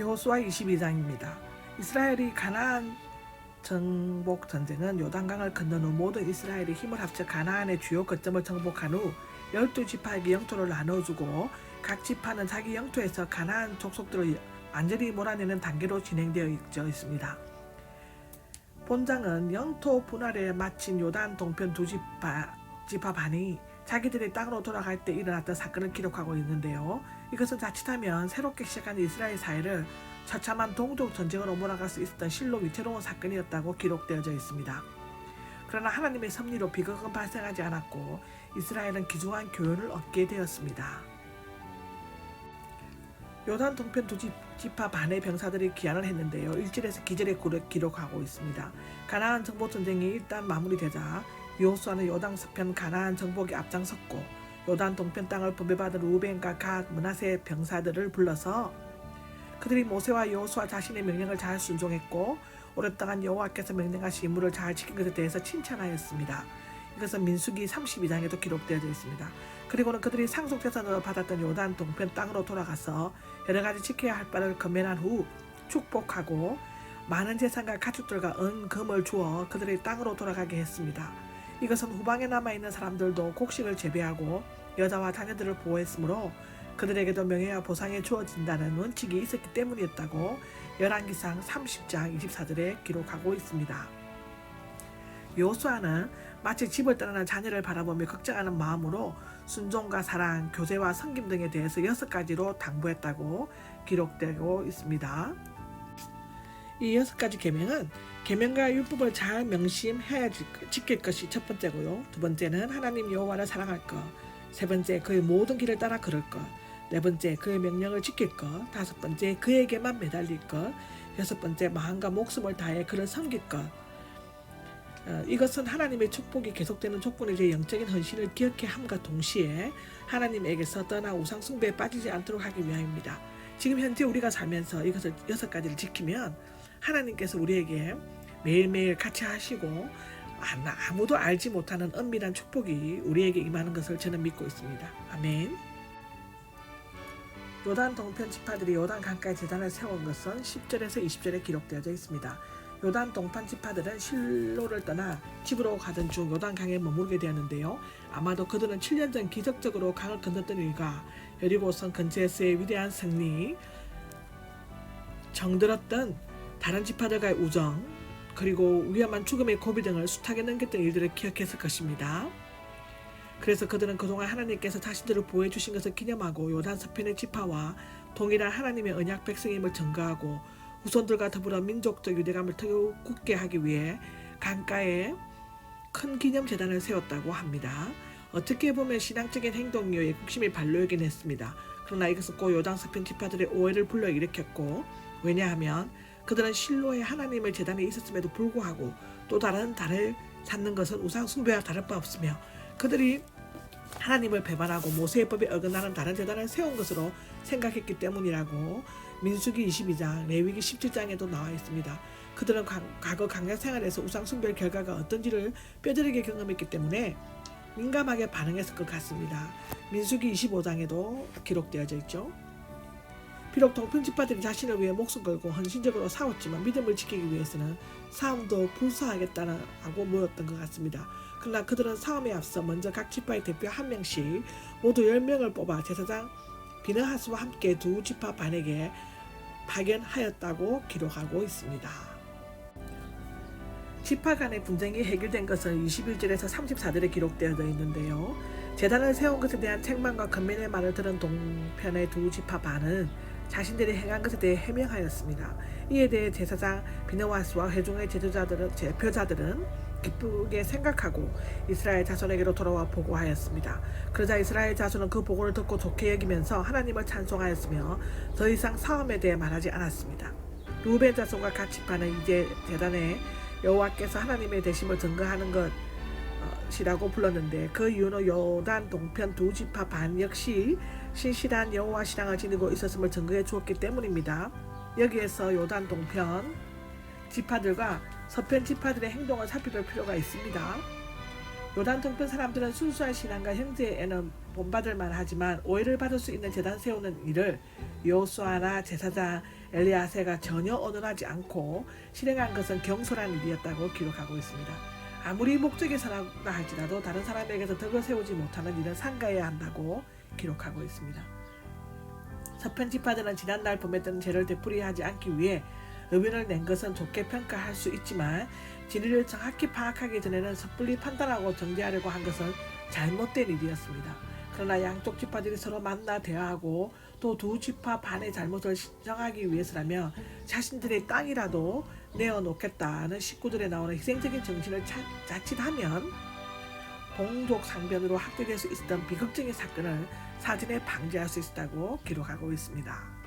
여호수아 22장입니다. 이스라엘이 가나안 정복 전쟁은 요단강을 건넌 후 모든 이스라엘이 힘을 합쳐 가나안의 주요 거점을 정복한 후 열두 지파에게 영토를 나눠주고 각 지파는 자기 영토에서 가나안 족속들을 완전히 몰아내는 단계로 진행되어 있습니다. 본장은 영토 분할에 마친 요단 동편 두 지파, 지파 반이 자기들의 땅으로 돌아갈 때 일어났던 사건을 기록하고 있는데요. 이것은 자칫하면 새롭게 시작한 이스라엘 사회를 처참한 동족 전쟁으로 몰아갈 수 있었던 실로 위태로운 사건이었다고 기록되어져 있습니다. 그러나 하나님의 섭리로 비극은 발생하지 않았고 이스라엘은 귀중한 교훈을 얻게 되었습니다. 요단 동편 두 집, 지파 반의 병사들이 기한을 했는데요. 일절에서 기절에 기록하고 있습니다. 가나안 정복 전쟁이 일단 마무리되자 요수아는 요단 서편 가나안 정복에 앞장섰고 요단 동편 땅을 분배받은 루벤과 각 문하세 병사들을 불러서 그들이 모세와 여호수아 자신의 명령을 잘 순종했고 오랫동안 여호와께서 명령하신 임무를 잘 지킨 것에 대해서 칭찬하였습니다. 이것은 민수기 32장에도 기록되어져 있습니다. 그리고는 그들이 상속재산으로 받았던 요단 동편 땅으로 돌아가서 여러 가지 지켜야 할 바를 건면한 후 축복하고 많은 재산과 가축들과 은, 금을 주어 그들의 땅으로 돌아가게 했습니다. 이것은 후방에 남아있는 사람들도 곡식을 재배하고 여자와 자녀들을 보호했으므로 그들에게도 명예와 보상이 주어진다는 원칙이 있었기 때문이었다고 열왕기상 30장 24절에 기록하고 있습니다. 요수아는 마치 집을 떠나는 자녀를 바라보며 걱정하는 마음으로 순종과 사랑, 교제와 섬김 등에 대해서 여섯 가지로 당부했다고 기록되고 있습니다. 이 여섯 가지 계명은 계명과 율법을 잘 명심해야 지킬 것이 첫 번째고요. 두 번째는 하나님 여호와를 사랑할 것. 세 번째 그의 모든 길을 따라 걸을 것. 네 번째 그의 명령을 지킬 것. 다섯 번째 그에게만 매달릴 것. 여섯 번째 마음과 목숨을 다해 그를 섬길 것. 어, 이것은 하나님의 축복이 계속되는 조건이제 영적인 헌신을 기억해 함과 동시에 하나님에게서 떠나 우상 숭배에 빠지지 않도록 하기 위함입니다. 지금 현재 우리가 살면서 이것을 여섯 가지를 지키면 하나님께서 우리에게 매일매일 같이 하시고 아무도 알지 못하는 은밀한 축복이 우리에게 임하는 것을 저는 믿고 있습니다. 아멘. 요단 동편 지파들이 요단 강가에 재단을 세운 것은 10절에서 20절에 기록되어져 있습니다. 요단 동판 지파들은 실로를 떠나 집으로 가던 중 요단 강에 머무르게 되었는데요. 아마도 그들은 7년 전 기적적으로 강을 건넜던 일과 여리고성 근처에서의 위대한 승리, 정들었던 다른 지파들과의 우정, 그리고 위험한 죽음의 고비 등을 숱하게 넘겼던 일들을 기억했을 것입니다. 그래서 그들은 그동안 하나님께서 자신들을 보호해 주신 것을 기념하고 요단 서편의 지파와 동일한 하나님의 언약 백성임을 증거하고 후손들과 더불어 민족적 유대감을 더욱 굳게 하기 위해 강가에 큰 기념 재단을 세웠다고 합니다. 어떻게 보면 신앙적인 행동이요 국심이 반로이긴 했습니다. 그러나 이것은 꼭 요단 서편 지파들의 오해를 불러일으켰고 왜냐하면 그들은 실로의 하나님의 재단에 있었음에도 불구하고 또 다른 달을 찾는 것은 우상 숭배와 다를 바 없으며 그들이 하나님을 배반하고 모세의 법에 어긋나는 다른 재단을 세운 것으로 생각했기 때문이라고 민수기 22장, 레위기 17장에도 나와 있습니다. 그들은 과거 강약 생활에서 우상 숭배의 결과가 어떤지를 뼈저리게 경험했기 때문에 민감하게 반응했을 것 같습니다. 민수기 25장에도 기록되어져 있죠. 비록 동편 지파들이 자신을 위해 목숨 걸고 헌신적으로 싸웠지만 믿음을 지키기 위해서는 싸움도 불사하겠다는 하고 모였던 것 같습니다. 그러나 그들은 싸움에 앞서 먼저 각 지파의 대표 한 명씩 모두 10명을 뽑아 제사장 비느하스와 함께 두 지파 반에게 파견하였다고 기록하고 있습니다. 지파 간의 분쟁이 해결된 것은 21절에서 34절에 기록되어 있는데요. 재단을 세운 것에 대한 책망과 건면의 말을 들은 동편의 두 지파 반은 자신들이 행한 것에 대해 해명하였습니다. 이에 대해 제사장 비느와스와 회중의 제조자들은 제표자들은 기쁘게 생각하고 이스라엘 자손에게로 돌아와 보고하였습니다. 그러자 이스라엘 자손은 그 보고를 듣고 좋게 여기면서 하나님을 찬송하였으며 더 이상 싸움에 대해 말하지 않았습니다. 루벤 자손과 같이 파는 이제 대단에 여호와께서 하나님의 대심을 증거하는 것 이라고 불렀는데 그 이유는 요단 동편 두 지파 반 역시 신실한 여호와 신앙을 지니고 있었음을 증거해 주었기 때문입니다. 여기에서 요단 동편 지파들과 서편 지파들의 행동을 살펴볼 필요가 있습니다. 요단 동편 사람들은 순수한 신앙과 형제에는 본받을 만하지만 오해를 받을 수 있는 재단 세우는 일을 요수아나 제사장 엘리야세가 전혀 언언하지 않고 실행한 것은 경솔한 일이었다고 기록하고 있습니다. 아무리 목적이 선하다 할지라도 다른 사람에게서 덕을 세우지 못하는 일은 상가해야 한다고 기록하고 있습니다. 서편 지파들은 지난날 범했던 죄를 되풀이하지 않기 위해 의변을 낸 것은 좋게 평가할 수 있지만 진리를 정확히 파악하기 전에는 섣불리 판단하고 정죄하려고 한 것은 잘못된 일이었습니다. 그러나 양쪽 지파들이 서로 만나 대화하고 또 두 지파 반의 잘못을 정하기 위해서라면 자신들의 땅이라도 내어놓겠다는 식구들에 나오는 희생적인 정신을 자, 자칫하면 동족 상변으로 확대될 수 있었던 비극적인 사건을 사전에 방지할 수 있었다고 기록하고 있습니다.